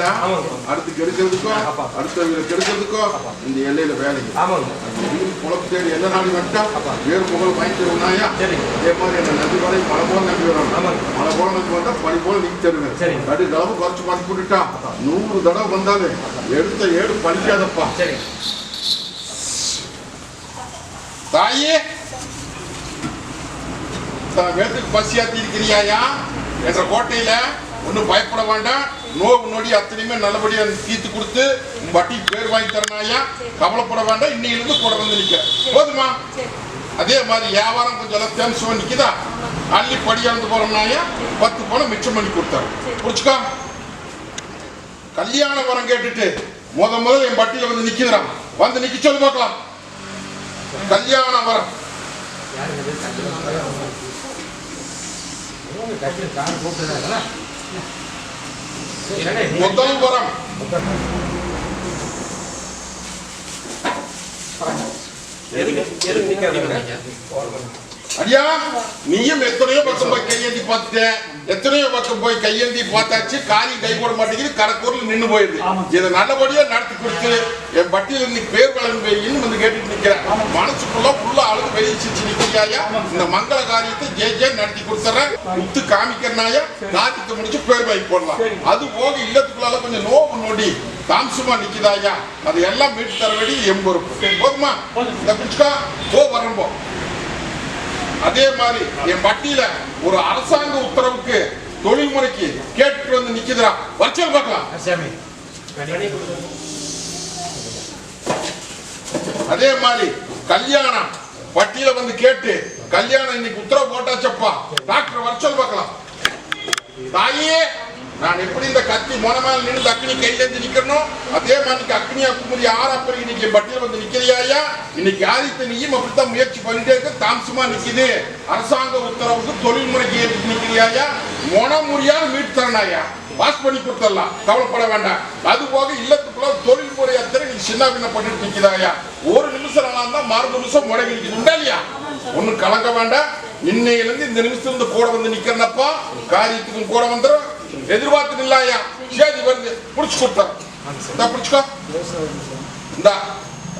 இல்லைடா அடுத்து கெடுக்கிறதுக்கும் அடுத்தவங்களை கெடுக்கிறதுக்கும் இந்த எல்லையில வேலைங்க. குழப்பு தேடி எந்த நாடு நட்டா வேறு புகழ் வாங்கி தருவனாயா சரிங்க. அதே மாதிரி என்ன நம்பி வரை மழை போல நம்பி வரணும். மழை போல நம்பி வந்தா பனி போல நீக்கி தருவேன். கடு தடவை குறைச்சு மாத்தி போட்டுட்டா நூறு தடவை வந்தாலே எடுத்த ஏடு பலிக்காதப்பா சரிங்க. தாயே தான் வேட்டுக்கு பசியாத்தி இருக்கிறியாயா என்ற கோட்டையில ஒன்றும் பயப்பட வேண்டாம். நோவு நொடி அத்தனையுமே நல்லபடியா தீர்த்து கொடுத்து உன் வட்டிக்கு பேர் வாங்கி தரனாயா கவலைப்பட வேண்டாம். இன்னையிலிருந்து கூட வந்து நிக்க. போதுமா? அதே மாதிரி வியாபாரம் கொஞ்சம் எல்லாம் தேம்சமா நிக்குதா? அள்ளி படியாந்து போறோம்னாயா பத்து பணம் மிச்சம் பண்ணி கொடுத்தாரு. புரிச்சுக்கா கல்யாண வரம் கேட்டுட்டு முத முதல்ல என் பட்டியல வந்து நிக்கிறான் வந்து நிக்க சொல்லி பார்க்கலாம். கல்யாண வரம். முதல் வரம் ஐயா நீயும் எத்தனையோ பக்கம் போய் கையேந்தி பார்த்துட்ட. எத்தனையோ பக்கம் போய் கையேந்தி பார்த்தாச்சு. காரியம் கை போட மாட்டேங்குது. கரக்கூரில் நின்னு போயிடுது. இதை நல்லபடியா நடத்தி கொடுத்து என் பட்டியல் இன்னைக்கு பேர் வளர்ந்து வையின்னு வந்து கேட்டுட்டு நிக்கிறேன். மனசுக்குள்ள உள்ள அழுது வெளியே சிரிச்சு நிக்கிறியாயா இந்த மங்கள காரியத்தை ஜெய ஜெய நடத்தி கொடுத்துறேன். முத்து காமிக்கிறனாயா காரியத்தை முடிச்சு பேர் வாங்கி போடலாம். அது போக இல்லத்துக்குள்ளால கொஞ்சம் நோவு நொடி தாம்சமா நிக்குதாயா அது எல்லாம் மீட்டு தர வேண்டிய எம் பொறுப்பு போதுமா? இந்த பிடிச்சுக்கா போ வரம்போ அதே மாதிரி என் பட்டியல ஒரு அரசாங்க உத்தரவுக்கு தொழில்முறைக்கு கேட்டுட்டு வந்து நிக்குதுடா. வச்சல் பார்க்கலாம். அதே மாதிரி கல்யாணம். பட்டியல வந்து கேட்டு கல்யாணம் இன்னைக்கு உத்தரவு போட்டாச்சப்பா. டாக்டர் வச்சல் பார்க்கலாம். தாயே நான் எப்படி இந்த கத்தி மொனமேல நின்று அக்னி கையில இருந்து அதே மாதிரி அக்னி ஆறா ஆறாப்பறி இன்னைக்கு பட்டியல் வந்து நிக்கிறியாயா இன்னைக்கு ஆதித்த நீயும் அப்படித்தான் முயற்சி பண்ணிட்டே இருக்க தாமசமா நிக்குது. அரசாங்க உத்தரவுக்கு தொழில்முறைக்கு ஏற்று நிக்கிறியாயா மொனமுறியால் மீட்டு தரனாயா பாஸ் பண்ணி கொடுத்துடலாம் கவலைப்பட வேண்டாம். அது போக இல்லத்துக்குள்ள தொழில்முறை அத்தனை நீ சின்ன பின்ன பண்ணிட்டு நிக்கிறாயா ஒரு நிமிஷம் நல்லா இருந்தா மறு நிமிஷம் முடங்கி நிக்குது. உண்டா இல்லையா? ஒன்றும் கலங்க வேண்டாம். இன்னையிலிருந்து இந்த நிமிஷத்துல இருந்து கூட வந்து நிக்கிறனப்பா. காரியத்துக்கும் கூட வந்துடும் எதிர்பார்த்து இல்லாயா சேதி வருது புடிச்சு கொடுத்தேன் இந்த புடிச்சுக்கோ. இந்த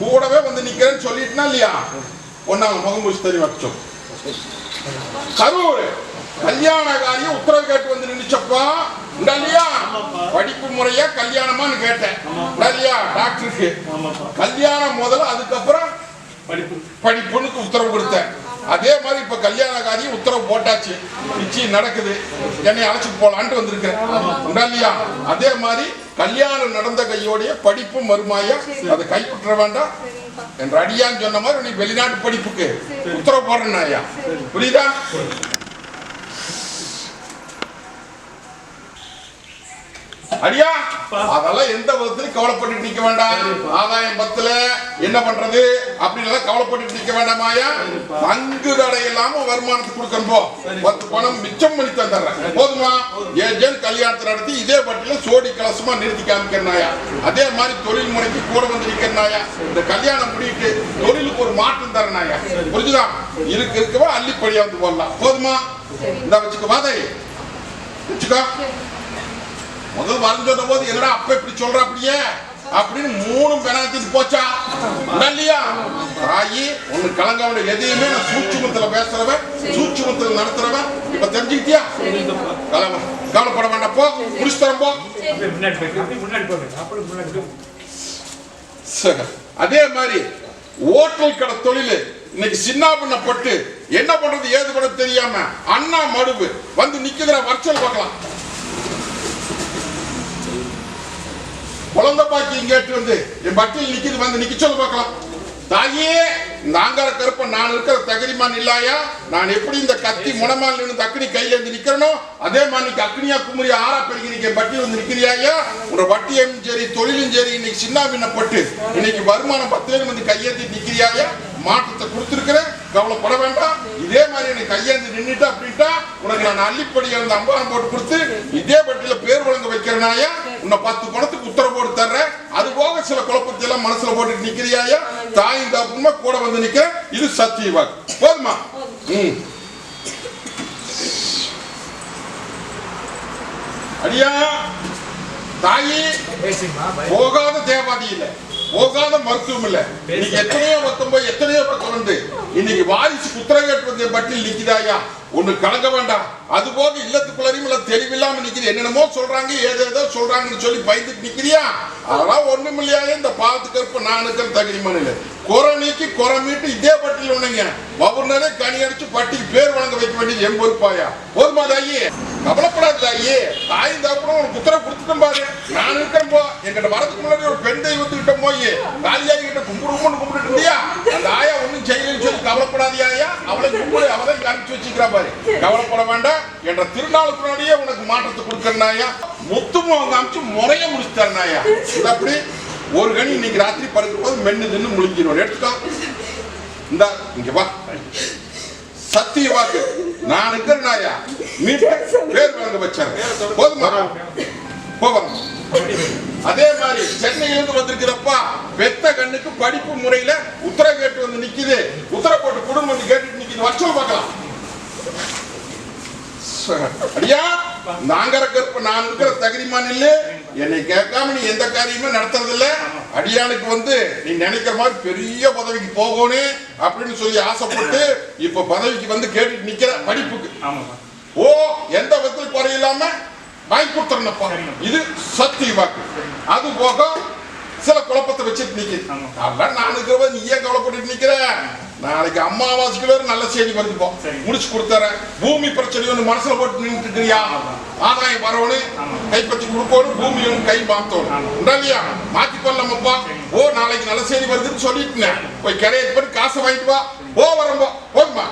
கூடவே வந்து நிக்கிறேன்னு சொல்லிட்டுனா இல்லையா? ஒன்னாங்க முகம் முடிச்சு தெரிய வச்சோம் கரூர் கல்யாண காரியம் உத்தரவு கேட்டு வந்து நின்னுச்சப்பா. உண்டா இல்லையா? படிப்பு முறையா கல்யாணமான்னு கேட்டேன். இல்லையா? டாக்டருக்கு. கல்யாணம் முதல்ல அதுக்கப்புறம் படிப்புன்னு உத்தரவு கொடுத்தேன். அதே மாதிரி இப்ப கல்யாண காரியம் உத்தரவு போட்டாச்சு. நிச்சயம் நடக்குது. என்னை அழைச்சிட்டு போலான்ட்டு வந்திருக்கிறேன். உண்டா இல்லையா? அதே மாதிரி கல்யாணம் நடந்த கையோடைய படிப்பும் மறுமாயா அதை கைப்பற்ற வேண்டாம். என்ற அடியான்னு சொன்ன மாதிரி நீ வெளிநாட்டு படிப்புக்கு உத்தரவு போடுறேன் ஐயா புரியுதா? அடியா? அதெல்லாம் எந்த விதத்திலும் கவலைப்பட்டு நிக்க வேண்டாம். ஆதாயம் பத்துல என்ன பண்றது? அப்படின்னு எல்லாம் கவலைப்பட்டு நிக்க வேண்டாமாயா பங்கு தடை இல்லாம வருமானத்தை கொடுக்கணும் போ. பத்து பணம் மிச்சம் பண்ணி தந்துடுறேன். போதுமா? ஏஜென்ட் கல்யாணத்தை நடத்தி இதே பட்டியல சோடி கலசமா நிறுத்தி காமிக்கிறனாயா அதே மாதிரி தொழில் முறைக்கு கூட வந்து நிக்கிறனாயா இந்த கல்யாணம் முடிட்டு தொழிலுக்கு ஒரு மாற்றம் தரனாயா புரிஞ்சுதா? இருக்கு இருக்கவா? அள்ளிப்படியா வந்து போடலாம். போதுமா? இந்த வச்சுக்க வாதை வச்சுக்கோ. முதல் வரம் போது என்னடா அப்ப இப்படி சொல்ற அப்படியே? அப்படின்னு மூணு பெனாத்திட்டு போச்சா? இல்லையா தாயி ஒண்ணு கலங்க வேண்டிய எதையுமே நான் சூட்சுமத்துல பேசுறவன் சூட்சுமத்துல நடத்துறவன். இப்ப தெரிஞ்சுக்கிட்டியா? கலவ கவலைப்பட வேண்டாம் போ. முடிச்சு தரேன் போ. சரி. அதே மாதிரி ஓட்டல் கடை தொழில் இன்னைக்கு சின்ன பண்ணப்பட்டு என்ன பண்றது ஏது பண்ண தெரியாம அண்ணா மடுவு வந்து நிக்கிற வர்ச்சல் பார்க்கலாம். குழந்தை பாக்கியம் கேட்டு வந்து என் பட்டியல் நிக்கிது வந்து நிக்க சொல்ல பார்க்கலாம். தாயே இந்த ஆங்கார நான் இருக்கிற தகுதிமான் இல்லாயா? நான் எப்படி இந்த கத்தி முனமால் நின்று அக்னி கையில இருந்து நிக்கிறனோ அதே மாதிரி நீங்க அக்னியா குமரி ஆறா பெருகி நீங்க பட்டியல் வந்து நிக்கிறியாயா உங்க வட்டியும் சரி தொழிலும் சரி இன்னைக்கு சின்ன பின்னப்பட்டு இன்னைக்கு வருமானம் பத்து பேர் வந்து கையேந்தி நிக்கிறியாயா மாற்றத்தை கொடுத்துருக்கிறேன். கவலைப்பட வேண்டாம். இதே மாதிரி எனக்கு கையேந்து நின்றுட்டு அப்படின்ட்டா உனக்கு நான் அள்ளிப்படி இருந்த அம்பரம் போட்டு கொடுத்து இதே பட்டியல பேர் வழங்க வைக்கிறனாயா? உன்னை பத்து பணத்துக்கு உத்தரவு போட்டு தர்றேன். அது போக சில குழப்பத்தை எல்லாம் மனசுல போட்டு நிக்கிறியாயா? தாயும் தப்புமா கூட வந்து நிக்கிறேன். இது சத்திய வாக்கு. போதுமா? ம். அடியா தாயி போகாத தேவாதி இல்ல. போகாத மருத்துவம் இல்ல இன்னைக்கு எத்தனையோ மொத்தம் போய் எத்தனையோ பக்கம் வந்து இன்னைக்கு வாரிசு குத்திரகேட்டு வந்து பட்டியல் நிக்குதாயா? ஒண்ணு கலங்க வேண்டாம். அது போக இல்லத்துக்குள்ளரையும் இல்ல தெளிவில்லாம நிக்குது. என்னென்னமோ சொல்றாங்க ஏதேதோ சொல்றாங்கன்னு சொல்லி பயந்துட்டு நிக்கிறியா? அதெல்லாம் ஒண்ணும் இல்லையா இந்த பாத்து கருப்பு நான் இருக்கிற தகுதிமான இல்லை குறை நீக்கி குறை மீட்டு இதே பட்டியல் ஒண்ணுங்க வவுனரே கனி அடிச்சு பட்டிக்கு பேர் வழங்க வைக்க வேண்டியது என் பொறுப்பாயா? போதுமா தாயி? கவலைப்படாத தாயி. தாய் தகப்பனும் உனக்கு உத்தரவு கொடுத்துட்டோம் பாரு. நான் இருக்கேன் போ. என்கிட்ட வரதுக்கு முன்னாடி ஒரு பெண் தெய்வத்துக்கிட்ட போய் காலியாகி கிட்ட கும்பிடு கும்பிட்டு கும்பிட்டு இருந்தியா? அந்த ஆயா ஒண்ணும் செய்யலன்னு சொல்லி கவலைப்படாதியா ஐயா அவளை கும்பிடு அவளை அனுப்பிச்சு வச்சுக்கிறா பாரு கவலைப்பட வேண்டாம். என்ற திருநாளுக்கு உனக்கு மாற்றத்தை கொடுக்கறனாயா முத்தும் அவங்க அமைச்சு முறைய முடிச்சுட்டாருனாயா இது அப்படி. ஒரு கணி இன்னைக்கு ராத்திரி படுக்கும் போது மென்னு தின்னு முழிஞ்சிடும் எடுத்துக்கோ. இந்த இங்க வா. சத்திய வாக்கு. நான் இருக்கிறனாயா நீ பேர் வழங்க வச்சாரு. போதுமா? போவோம். அதே மாதிரி சென்னையிலிருந்து வந்திருக்கிறப்பா பெத்த கண்ணுக்கு படிப்பு முறையில உத்தர கேட்டு வந்து நிக்குது. உத்தர போட்டு குடும்பம் வந்து கேட்டுட்டு நிக்குது. வருஷம் பார்க்கலாம். ஐயா நாங்கர கற்ப நான் இருக்கிற தகுதிமான் இல்ல என்னை கேட்காம நீ எந்த காரியமும் நடத்துறது இல்ல அடியானுக்கு வந்து நீ நினைக்கிற மாதிரி பெரிய பதவிக்கு போகணும் அப்படின்னு சொல்லி ஆசைப்பட்டு இப்ப பதவிக்கு வந்து கேட்டுட்டு நிக்கிற படிப்புக்கு ஓ எந்த விதத்தில் குறையில்லாம வாங்கி கொடுத்துறனப்பா. இது சத்திய வாக்கு. அது போக சில குழப்பத்தை வச்சுட்டு நிக்குது. அதெல்லாம் நான் இருக்கிறவ நீ ஏன் கவலைப்பட்டு நிக்கிற? நாளைக்கு அம்மாவாசைக்கு வேற நல்ல செய்தி சரி. முடிச்சு கொடுத்துறேன். பூமி பிரச்சனை ஒன்று மனசுல போட்டு நின்றுட்டு இருக்கிறியா? ஆதாயம் வரவனு. கைப்பற்றி கொடுக்கணும் பூமி ஒன்று கை மாத்தணும் இல்லையா? மாத்தி கொள்ளமப்பா ஓ நாளைக்கு நல்ல செய்தி வருதுன்னு சொல்லிட்டு போய் கரையை பண்ணி காசை வாங்கிட்டு வா. போ வரம்போ. போதுமா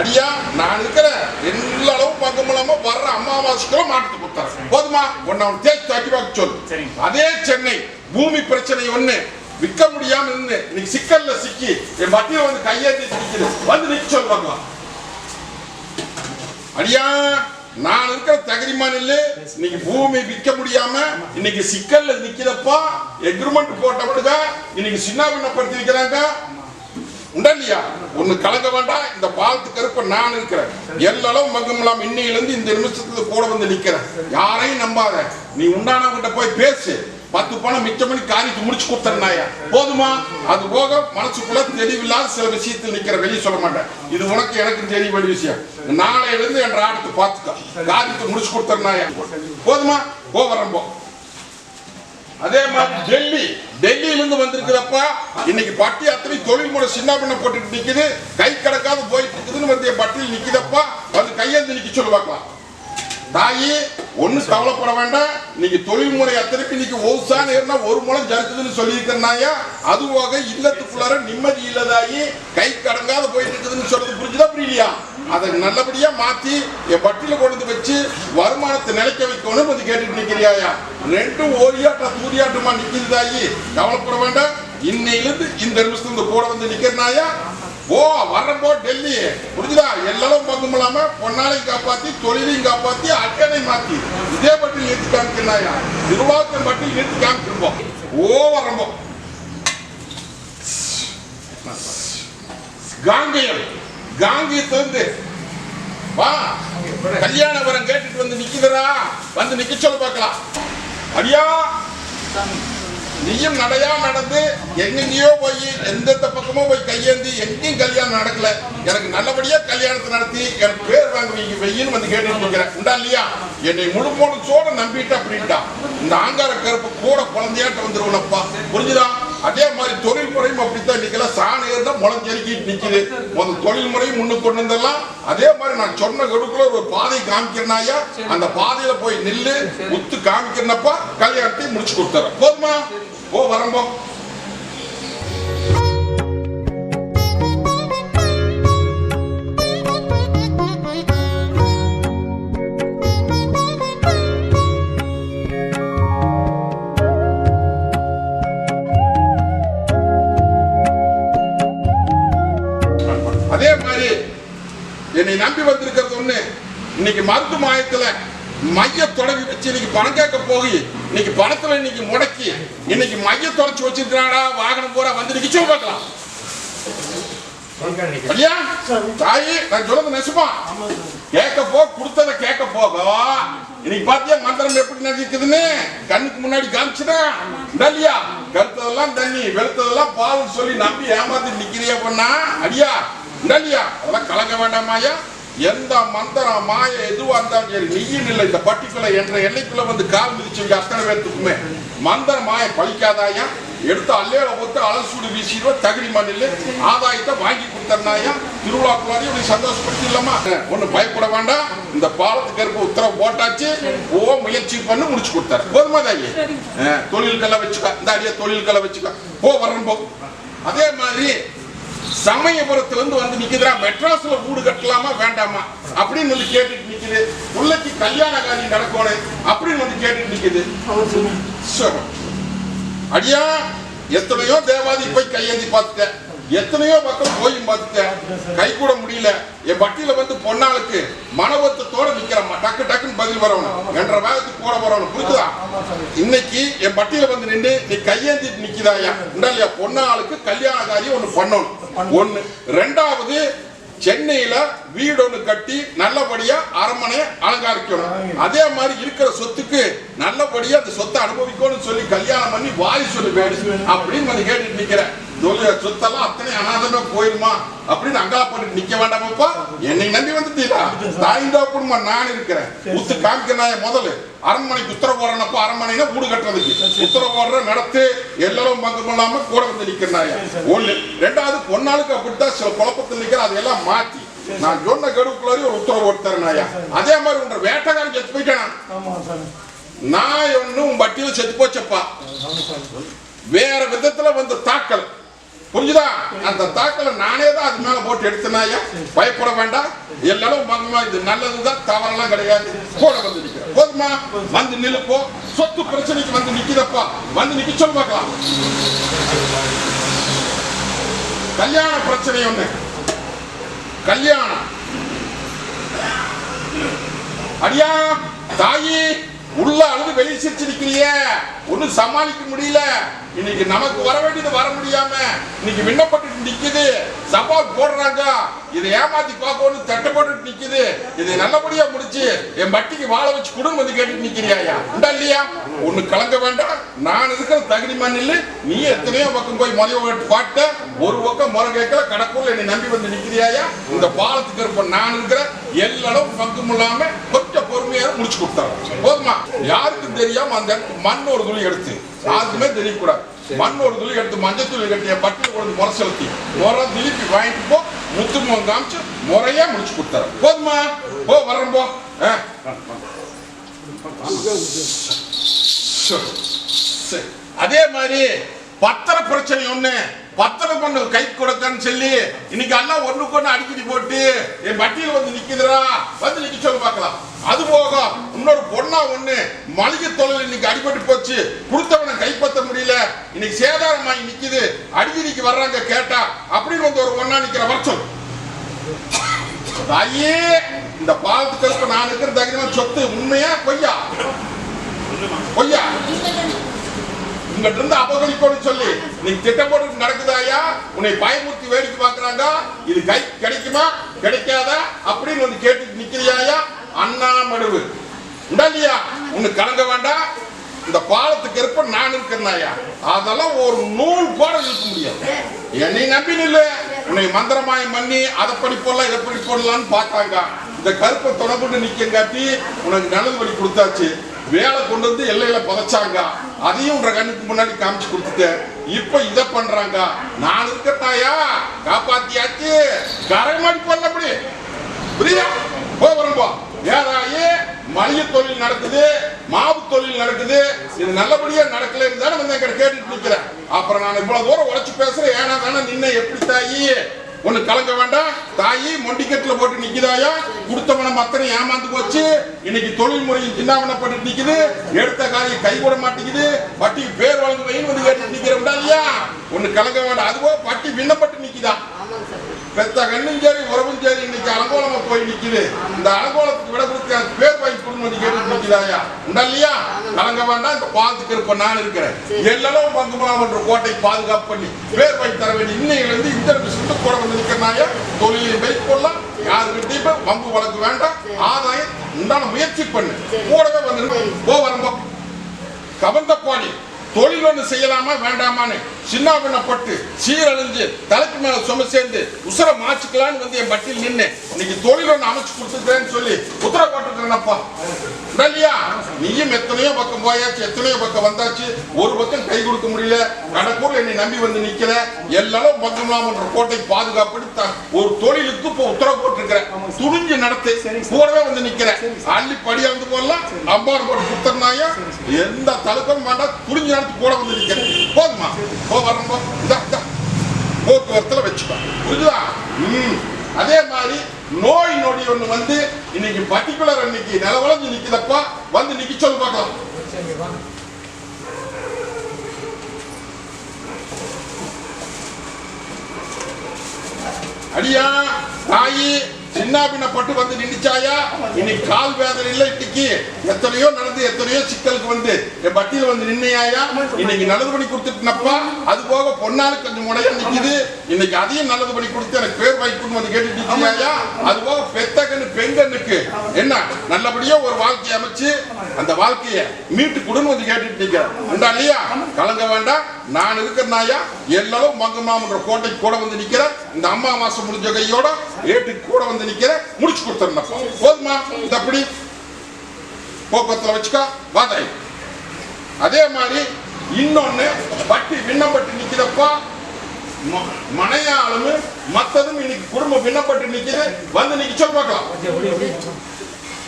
அடியா நான் இருக்கிற எல்லா அளவும் பார்க்க முடியாம வர்ற அமாவாசைக்குள்ள மாட்டு கொடுத்தாரு போதுமா? உன்னை அவன் தேய்ச்சி தாக்கி பார்க்க சொல்லு. அதே சென்னை பூமி பிரச்சனை ஒண்ணு. விற்க முடியாம இருந்து இன்னைக்கு சிக்கல்ல சிக்கி என் மத்தியில வந்து கையேற்றி சிக்கிது வந்து நிக்க சொல்லு அடியா நான் இருக்கிற தகுதிமான் இல்ல இன்னைக்கு பூமி விற்க முடியாம இன்னைக்கு சிக்கல்ல நிக்கிறப்பா எக்ரிமெண்ட் போட்டவனுங்க இன்னைக்கு சின்ன பின்னப்படுத்தி வைக்கிறாங்க உண்டா இல்லையா? ஒண்ணு கலங்க வேண்டாம் இந்த பாலத்து கருப்ப நான் இருக்கிறேன். எல்லாம் மகமெல்லாம் இன்னையில இருந்து இந்த நிமிஷத்துல கூட வந்து நிக்கிறேன். யாரையும் நம்பாத நீ உண்டானவங்கிட்ட போய் பேசு. பத்து பணம் மிச்சம் பண்ணி காரியத்தை முடிச்சு கொடுத்தனாயா போதுமா? அது போக மனசுக்குள்ள தெளிவில்லாத சில விஷயத்தில் நிக்கிற வெளியே சொல்ல மாட்டேன். இது உனக்கு எனக்கு தெரிய வேண்டிய விஷயம். நாளையில இருந்து என் ஆட்டத்தை பார்த்துக்க காரியத்தை முடிச்சு கொடுத்தனாயா போதுமா? போ வரம்போ அதே மாதிரி டெல்லி. டெல்லியில இருந்து வந்திருக்கிறப்ப இன்னைக்கு பட்டி அத்தனை தொழில் முறை சின்ன பண்ண போட்டுட்டு நிக்குது. கை கடக்காத போயிட்டு இருக்குதுன்னு வந்து என் பட்டியல் நிக்குதப்பா. வந்து கையெழுந்து நிக்க சொல்லுவாக்கலாம் தாயி ஒண்ணு கவலைப்பட வேண்டாம். நீங்க தொழில் முறை அத்தனைக்கு நீங்க ஒவுசான ஏறினா ஒரு மூலம் ஜறுக்குதுன்னு சொல்லியிருக்கிறனாயா அது போக இல்லத்துக்குள்ளார நிம்மதி இல்லதாயி கை கடங்காத போயிட்டு இருக்குதுன்னு சொல்றது புரிஞ்சுதா புரியலையா? அதை நல்லபடியா மாத்தி என் பட்டியல கொண்டு வச்சு வருமானத்தை நிலைக்க வைக்கணும்னு கொஞ்சம் கேட்டுட்டு நிக்கிறியாயா? ரெண்டும் ஓரியாட்டா தூரியாட்டமா நிக்கிறதாயி கவலைப்பட வேண்டாம். இன்னையிலிருந்து இந்த நிமிஷத்துல கூட வந்து நிக்கிறனாயா ஓ வர்றப்போ டெல்லி. புரிஞ்சுதா? எல்லாரும் பங்கும் இல்லாம பொன்னாலையும் காப்பாத்தி தொழிலையும் காப்பாத்தி அட்டனை மாத்தி. இதே பட்டியல் நிறுத்தி காமிக்கிறாயா நிர்வாகத்தை பட்டியல் நிறுத்தி காமிச்சிருப்போம். ஓ வரம்போ காங்கேயம். காங்கேயத்தை வந்து வா. கல்யாண வரம் கேட்டுட்டு வந்து நிக்கிறா வந்து நிக்க சொல்ல பார்க்கலாம். அடியா. நீயும் நடையா நடந்து எங்கெங்கயோ போய் எந்தெந்த பக்கமோ போய் கையேந்தி எங்கேயும் கல்யாணம் நடக்கல. எனக்கு நல்லபடியா கல்யாணத்தை நடத்தி எனக்கு பேர் வாங்குவீங்க வெயின்னு வந்து கேட்டு உண்டா இல்லையா? என்னை முழு முழுச்சோட நம்பிட்டு அப்படின்ட்டா. இந்த ஆங்கார கருப்பு கூட குழந்தையாட்ட வந்துருவனப்பா. புரிஞ்சுதான் அதே மாதிரி தொழில் தான் முளைஞ்செருக்கிட்டு நிக்குது. ஒரு தொழில் முறை முன்னுக்கு கொண்டு வந்தெல்லாம் அதே மாதிரி நான் சொன்ன கடுக்குள்ள ஒரு பாதை காமிக்கிறனாயா அந்த பாதையில போய் நில்லு உத்து காமிக்கிறனப்பா கல்யாணத்தை முடிச்சு கொடுத்துறேன். போதுமா? ஓ வரம்போ. என்னை நம்பி வந்திருக்கிறது ஒண்ணு இன்னைக்கு மருந்து மாயத்துல மைய தொடங்கி வச்சு இன்னைக்கு பணம் கேட்க போய் இன்னைக்கு பணத்துல இன்னைக்கு முடக்கி இன்னைக்கு மைய தொடச்சு வச்சிருக்கிறாடா வாகனம் பூரா வந்து நிக்க பார்க்கலாம். ஐயா தாயி நான் சொல்றது நெசுமா? கேட்க போ கொடுத்ததை கேட்க போக இன்னைக்கு பாத்தியா மந்திரம் எப்படி நடிக்குதுன்னு? கண்ணுக்கு முன்னாடி காமிச்சுதான் இல்லையா கருத்ததெல்லாம் தண்ணி வெளுத்ததெல்லாம் பால் சொல்லி நம்பி ஏமாத்தி நிக்கிறியா பண்ணா? அடியா? இல்லையா அதெல்லாம் கலங்க வேண்டாமாயா எந்த மந்திரம் மாய எதுவா இருந்தாலும் சரி நீயும் இல்லை இந்த பர்டிகுலர் என்ற எல்லைக்குள்ள வந்து கால் மிதிச்சவங்க அத்தனை பேர்த்துக்குமே. மந்திர மாய பழிக்காதாயா எடுத்து அல்லேல போட்டு அலசூடு வீசிடுவோம் தகுதி மண்ணில் ஆதாயத்தை வாங்கி கொடுத்தனாயா திருவிழாக்குள்ளாரி இப்படி சந்தோஷப்படுத்தி இல்லாமா ஒண்ணு பயப்பட வேண்டாம். இந்த பாலத்துக்கு இருக்க உத்தரவு போட்டாச்சு. ஓ முயற்சி பண்ணி முடிச்சு கொடுத்தாரு போதுமா தாயி? தொழில்களை வச்சுக்க. இந்த அடிய தொழில்களை வச்சுக்க. போ வரணும் போ. அதே மாதிரி சமயபுரத்திலிருந்து வந்து நிக்குதுடா மெட்ராஸ்ல வீடு கட்டலாமா வேண்டாமா? அப்படின்னு வந்து கேட்டுட்டு நிக்குது. உள்ளக்கு கல்யாண காரியம் நடக்கணும் அப்படின்னு வந்து கேட்டுட்டு நிக்குது. அடியா எத்தனையோ தேவாதி போய் கையேந்தி பார்த்துட்டேன். எத்தனையோ பக்கம் போயும் பார்த்துட்டேன். கை கூட முடியல. என் பட்டியல வந்து பொன்னாளுக்கு மனவத்தத்தோட நிக்கிறம்மா. டக்கு டக்குன்னு பதில் வரணும். என்ற வேகத்துக்கு கூட வரணும். புரியுதா இன்னைக்கு என் பட்டியல வந்து நின்று நீ கையேந்திட்டு நிக்கிறாயா இல்லையா பொன்னாளுக்கு கல்யாண காரியம் ஒண்ணு பண்ணணும். ஒண்ணு. ரெண்டாவது சென்னையில வீடு ஒண்ணு கட்டி நல்லபடியா அரண்மனை அலங்காரிக்கணும். அதே மாதிரி இருக்கிற சொத்துக்கு நல்லபடியா அந்த சொத்தை அனுபவிக்கணும்னு சொல்லி கல்யாணம் பண்ணி வாரி சொல்லி அப்படின்னு கேட்டுட்டு நிக்கிறேன். சொல்லு சொத்தெல்லாம் அத்தனை அனாதமே போயிருமா? அப்படின்னு அங்காளப்பட்டு நிக்க வேண்டாமப்பா என்னை நம்பி வந்துட்டீங்களா? தாய்ந்தா குடும்பம் நான் இருக்கிறேன். உத்து காமிக்கிறேன் முதல்ல. அரண்மனைக்கு உத்தரவு போடுறப்ப அரண்மனைனா வீடு கட்டுறதுக்கு. உத்தரவு போடுற நடத்து. எல்லாரும் பங்கு கொள்ளாம கூட வந்து நிக்கிறாயா ஒண்ணு. ரெண்டாவது பொன்னாளுக்கு அப்படித்தான் சில குழப்பத்தில் நிக்கிற அதையெல்லாம் மாத்தி. நான் சொன்ன கடுப்புக்குள்ளாரி ஒரு உத்தரவு போட்டு தரேனாயா. அதே மாதிரி உன்ற வேட்டைக்காரன் செத்து போயிட்டான்? நான் உன் பட்டியல செத்து போச்சப்பா. வேற விதத்துல வந்து தாக்கல். புரிஞ்சுதா? அந்த தாக்கலை நானே தான் அது மேல போட்டு எடுத்தனாயா பயப்பட வேண்டாம். எல்லாரும் மகமா இது நல்லதுதான் தவறெல்லாம் கிடையாது. கூட வந்து நிக்கிற போதுமா? வந்து நில்லு சொத்து பிரச்சனைக்கு வந்து நிக்குதப்பா வந்து நிக்க சொல்லு பார்க்கலாம். கல்யாண பிரச்சனை ஒண்ணு. கல்யாணம். அடியா தாயி உள்ள அழுது வெளியே சிரிச்சு ஒன்னும் ஒண்ணும் சமாளிக்க முடியல. இன்னைக்கு நமக்கு வர வேண்டியது வர முடியாம இன்னைக்கு விண்ணப்பட்டு நிக்குது. சவால் போடுறாங்க. இதை ஏமாத்தி பார்க்கணும் தட்டு போட்டுட்டு நிக்குது. இதை நல்லபடியா முடிச்சு என் பட்டிக்கு வாழ வச்சு குடும்பம் வந்து கேட்டு நிக்கிறியா உண்டா இல்லையா? ஒண்ணு கலங்க வேண்டாம். நான் இருக்கிற தகுதி மண்ணில் நீ எத்தனையோ பக்கம் போய் முதல் பாட்ட ஒரு பக்கம் முறை கேட்கல கடக்குள்ள என்னை நம்பி வந்து நிக்கிறியாயா இந்த பாலத்துக்கு இருப்ப நான் இருக்கிற எல்லாரும் பங்கும் இல்லாம கொஞ்சம் பொறுமையாக முடிச்சு கொடுத்தாங்க போதுமா? யாருக்கும் தெரியாம அந்த இடத்துக்கு மண் ஒரு துளி எடுத்து யாருக்குமே தெரியக்கூடாது. மண் ஒரு துளி எடுத்து மஞ்சள் துளி கட்டிய பட்டியல் கொண்டு முறை செலுத்தி முறை திருப்பி வாங்கிட்டு போ முத்துமுகம் காமிச்சு முறையா முடிச்சு கொடுத்தாரு போதுமா? போ வர்றேன் போ. அதே மாதிரி பத்திர பிரச்சனை ஒண்ணு. பத்திரம் கொண்டு கை கொடுக்கன்னு சொல்லி இன்னைக்கு எல்லாம் ஒண்ணுக்கு ஒண்ணு அடிக்கடி போட்டு என் பட்டியல் வந்து நிக்குதுடா வந்து நிக்க சொல்லி பார்க்கலாம். அது போக இன்னொரு பொண்ணா ஒண்ணு மளிகை தொழில் இன்னைக்கு அடிபட்டு போச்சு. கொடுத்தவனை கைப்பற்ற முடியல. இன்னைக்கு சேதாரமாகி நிக்குது. அடிக்கடிக்கு வர்றாங்க கேட்டா அப்படின்னு வந்து ஒரு ஒன்னா நிக்கிற வருஷம். தாயே இந்த பாவத்துக்கு நான் இருக்கிற தகுதியான சொத்து உண்மையா பொய்யா? பொய்யா? உங்ககிட்ட இருந்து அபகரிக்கணும்னு சொல்லி நீ திட்டம் போட்டு நடக்குதாயா உன்னை பயமுறுத்தி வேடிக்கை பார்க்கறாங்க. இது கை கிடைக்குமா? கிடைக்காதா? அப்படின்னு வந்து கேட்டு நிக்கிறியாயா அண்ணா மடுவு உண்டா உனக்கு கலங்க வேண்டாம். இந்த பாலத்துக்கு இருப்ப நான் இருக்கிறனாயா அதெல்லாம் ஒரு நூல் கூட இருக்க முடியாது. என்னை நம்பி நில்லு. உன்னை மந்திரமாயம் பண்ணி அதை படி போடலாம் இதை படி போடலாம்னு பார்த்தாங்க. இந்த கருப்பை தொடர்புட்டு நிக்கங்காட்டி உனக்கு நல்லது படி கொடுத்தாச்சு. வேலை கொண்டு வந்து எல்லையில புதைச்சாங்க. அதையும் உங்க கண்ணுக்கு முன்னாடி காமிச்சு கொடுத்துட்டேன் இப்ப இத பண்றாங்க. நான் இருக்கட்டாயா காப்பாத்தியாச்சு. கரைமாடி பண்ணபடி புரியுதா? போ வரும்போ ஏதாயி மளிகை தொழில் நடக்குது மாவு தொழில் நடக்குது. இது நல்லபடியா நடக்கலன்னு தானே வந்து எங்கிட்ட கேட்டுட்டு நிக்கிறேன். அப்புறம் நான் இவ்வளவு தூரம் உழைச்சு பேசுறேன். ஏன்னா தானே நின்ன எப்படி தாயி? ஒண்ணு கலங்க வேண்டாம். தாயி மொண்டிக்கட்டுல போட்டு நிக்கிறாயா கொடுத்தவன மத்தனை ஏமாந்து போச்சு. இன்னைக்கு தொழில் முறையில் சின்னாவனப்பட்டு நிக்குது. எடுத்த காரியம் கை கூட மாட்டேங்குது. பட்டிக்கு பேர் வழங்கு வந்து கேட்டு நிக்கிறோம்டா இல்லையா ஒண்ணு கலங்க வேண்டாம். அதுவோ பட்டி விண்ணப்பட்டு நிக்குதா? ஆமாங்க சார். பெத்த கண்ணும் சரி உறவும் சரி இன்னைக்கு அலங்கோலமா போய் நிக்குது. இந்த அலங்கோலத்துக்கு விட கொடுத்து பேர் வாங்கி கொடுன்னு கேட்டு நிக்கிறாயா உண்டா இல்லையா? கலங்க வேண்டாம் இந்த பாதுக்கு இருப்ப நான் இருக்கிறேன். எல்லாம் பங்குமலாம் என்ற கோட்டை பாதுகாப்பு பண்ணி பேர் வாங்கி தர வேண்டிய இன்னையில இருந்து இந்த சுட்டு கூட வந்து நிக்கிறாயா தொழிலை மேற்கொள்ளலாம் யாருக்கிட்டையும் பங்கு வழக்கு வேண்டாம். ஆதாயம் உண்டான முயற்சி பண்ணு. கூடவே வந்து போ வரம்போ கோடி தொழில் ஒன்று செய்யலாமா வேண்டாமான்னு சின்னாபின்னப்பட்டு சீரழிஞ்சு தலைக்கு மேல சும சேர்ந்து உசர மாச்சுக்கலான்னு வந்து என் பட்டியல் நின்று இன்னைக்கு தொழில் ஒன்று அமைச்சு கொடுத்துருக்கேன்னு சொல்லி உத்தரவு போட்டுக்கிறேனப்பா இல்லையா நீயும் எத்தனையோ பக்கம் போயாச்சு எத்தனையோ பக்கம் வந்தாச்சு ஒரு பக்கம் கை கொடுக்க முடியல. கடற்கூர்ல என்னை நம்பி வந்து நிக்கல. எல்லாரும் பக்கம்லாமன்ற கோட்டை பாதுகாப்படி ஒரு தொழிலுக்கு இப்போ உத்தரவு போட்டிருக்கிறேன். துணிஞ்சு நடத்து கூடவே வந்து நிக்கிறேன் அள்ளி படியாந்து போடலாம் அம்பார் போட்டு குத்தனாயா எந்த தழுக்கம் வேண்டாம் துணிஞ்சு நடத்தி கூட வந்து நிக்கிறேன் போதுமா? போ வரம்போ போக்குவரத்துல வச்சுக்கோ. புரியுதா ம். அதே மாதிரி நோய் நொடி ஒண்ணு வந்து இன்னைக்கு பர்டிகுலர் இன்னைக்கு நிலவளஞ்சு நிக்குதப்பா வந்து நிக்க சொல்லு பார்க்கலாம். அடியா தாயி சின்னாபின்னப்பட்டு வந்து நின்னுச்சாயா? இன்னைக்கு கால் வேதனை இல்லை இன்னைக்கு. எத்தனையோ நடந்து எத்தனையோ சிக்கலுக்கு வந்து என் பட்டியல வந்து நின்னையாயா? இன்னைக்கு நல்லது பண்ணி கொடுத்துட்டுனப்பா. அது போக பொன்னாலும் கொஞ்சம் முடையா நிக்குது. இன்னைக்கு அதையும் நல்லது பண்ணி கொடுத்து எனக்கு பேர் வாய்ப்புன்னு வந்து கேட்டுட்டு அது போக பெத்தகன்னு பெண்கண்ணுக்கு என்ன? நல்லபடியா ஒரு வாழ்க்கையை அமைச்சு அந்த வாழ்க்கையை மீட்டு கொடுன்னு வந்து கேட்டுட்டு நிக்கிறேன் உண்டா இல்லையா? கலங்க வேண்டாம். நான் இருக்கிறனாயா? எல்லாரும் மங்கமாமன்ற கோட்டைக்கு கூட வந்து நிற்கிறேன் இந்த அம்மா மாசம் முடிஞ்ச கையோட ஏட்டுக்கு கூட வந்து நிக்கிறேன் முடிச்சு கொடுத்துருந்தப்பா போதுமா? இந்த அப்படி போக்குவரத்துல வச்சுக்கா வாதாய் அதே மாதிரி இன்னொன்னு பட்டி விண்ணப்பட்டு நிக்குதப்பா ம- மனையாளும் மத்ததும் இன்னைக்கு குடும்பம் விண்ணப்பட்டு நிக்குது. வந்து நிக்க சொல்ல பார்க்கலாம்.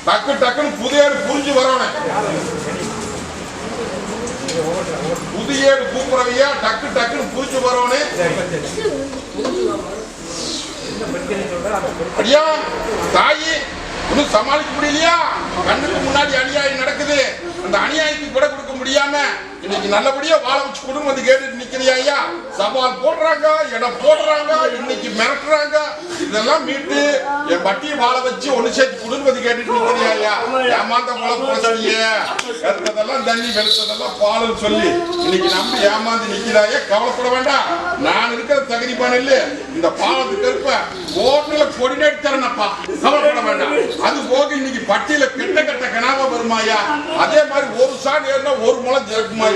டக்கு டக்குன்னு புதிய புரிஞ்சு வரணும் புதிய கூப்பிடவையா? டக்கு டக்குன்னு புரிஞ்சு வரவனே ஐயா தாயி ஒன்றும் சமாளிக்க முடியலையா? கண்ணுக்கு முன்னாடி அநியாயம் நடக்குது. அந்த அநியாயத்துக்கு கூட கொடுக்க முடியாம இன்னைக்கு நல்லபடியா வாழ வச்சு குடும்பம் வந்து கேட்டுட்டு நிக்கிறியா ஐயா? சவால் போடுறாங்க இடம் போடுறாங்க இன்னைக்கு மிரட்டுறாங்க. இதெல்லாம் மீட்டு என் பட்டியை வாழ வச்சு ஒண்ணு சேர்த்து குடும்பம் வந்து கேட்டுட்டு நிக்கிறியா ஐயா? ஏமாந்த போல போச்சியே வெறுத்ததெல்லாம் தண்ணி வெளுத்ததெல்லாம் பாலுன்னு சொல்லி இன்னைக்கு நம்ம ஏமாந்து நிக்கிறாயே கவலைப்பட வேண்டாம். நான் இருக்கிற தகுதி இல்ல இந்த பாலத்துக்கு இருப்ப ஓட்டுல கொடி நட்டு தரேனப்பா. கவலைப்பட வேண்டாம். அது போக இன்னைக்கு பட்டியல கிட்ட கட்ட கனாவா வருமாயா அதே மாதிரி ஒரு சாணி ஏறினா ஒரு முளை ஜெருக்குமாயா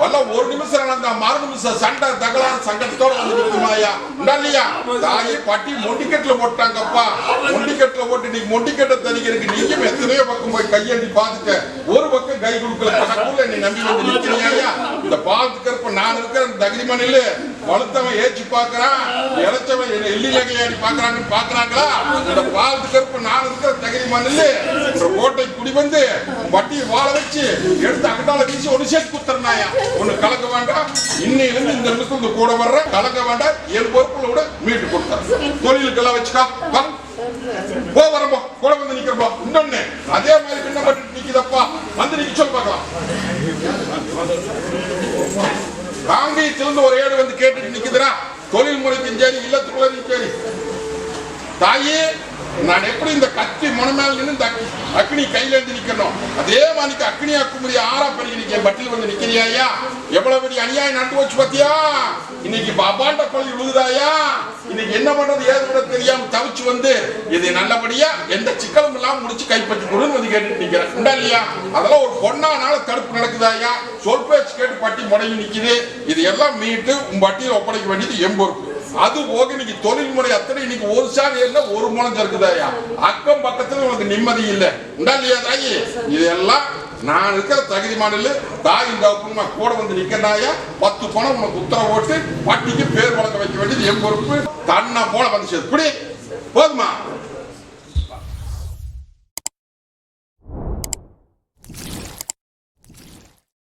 வல்ல ஒரு நிமிஷம் நடந்தா மறு நிமிஷம் சண்டை தகலாறு சங்கடத்தோட வந்து நிற்குமாயா இல்லையா? தாயி பட்டி மொண்டிக்கட்டுல போட்டாங்கப்பா. மொண்டிக்கட்டுல போட்டு இன்னைக்கு மொண்டிக்கட்டை தனிக்கிறதுக்கு நீயும் எத்தனையோ பக்கம் போய் கையேந்தி பார்த்துட்ட ஒரு பக்கம் கை கொடுக்கல. கணக்குள்ள நீ நம்பி வந்து நிற்கிறியா இந்த பாலத்துக்கு இருப்ப நான் இருக்கிற தகுதி மண்ணில் வலுத்தவன் ஏற்றி பார்க்கறான் இறைச்சவன் எள்ளி நகையாடி பார்க்கறாங்கன்னு பார்க்கறாங்களா இந்த பாலத்துக்கு இருப்ப நான் இருக்கிற தகுதி மண்ணில் கோட்டை குடி வந்து வட்டியை வாழ வச்சு எடுத்து அகட்டால வீசி ஒன்று சேர்த்து சொன்னாயா ஒண்ணு கலக்க வேண்டாம். இன்னையிலிருந்து இந்த நிமிஷம் இந்த கூட வர்ற கலக்க வேண்டாம். என் பொறுப்புல கூட மீட்டு கொடுத்தா தொழிலுக்கெல்லாம் வச்சுக்கா. வா. போ வரப்போ கூட வந்து நிக்கிறப்போ. இன்னொன்னு அதே மாதிரி பின்னப்பட்டு நிக்குதப்பா. வந்து நிக்க சொல்லு பார்க்கலாம். காங்கேயத்திலிருந்து ஒரு ஏடு வந்து கேட்டுட்டு நிக்குதுடா. தொழில் முறைக்கும் சரி இல்லத்துக்குள்ள சரி தாயே நான் எப்படி இந்த கத்தி முனமேல நின்று இந்த அக்னி கையில இருந்து நிக்கணும்? அதே மாதிரி அக்னி அக்குமுடி ஆறா பெரிய நிக்க பட்டில் வந்து நிக்கிறியாயா எவ்வளவு பெரிய அநியாயம் நடந்து வச்சு பாத்தியா? இன்னைக்கு பாபாண்ட பள்ளி விழுகுதாயா இன்னைக்கு என்ன பண்றது ஏது கூட தெரியாம தவிச்சு வந்து இது நல்லபடியா எந்த சிக்கலும் இல்லாம முடிச்சு கைப்பற்றி கொடுன்னு வந்து கேட்டு நிக்கிறேன். உண்டா இல்லையா? அதெல்லாம் ஒரு பொண்ணானால தடுப்பு நடக்குதாயா சொல் பேச்சு கேட்டு பட்டி முடங்கி நிக்குது. இது எல்லாம் மீட்டு உன் பட்டியல் ஒப்படைக்க வேண்டியது எம்பொறுப்பு அது போக இன்னைக்கு தொழில் முறை அத்தனை இன்னைக்கு ஒரு சாணி இல்ல ஒரு மூலம் இருக்குதாயா அக்கம் பக்கத்துல உனக்கு நிம்மதி இல்ல. உண்டா இல்லையா தாயி? இதெல்லாம் நான் இருக்கிற தகுதி மாநில தாயின் தகப்பனுமா கூட வந்து நிக்கிறாயா பத்து பணம் உனக்கு உத்தரவு போட்டு வட்டிக்கு பேர் வழங்க வைக்க வேண்டியது என் பொறுப்பு. தன்னை போல வந்து இப்படி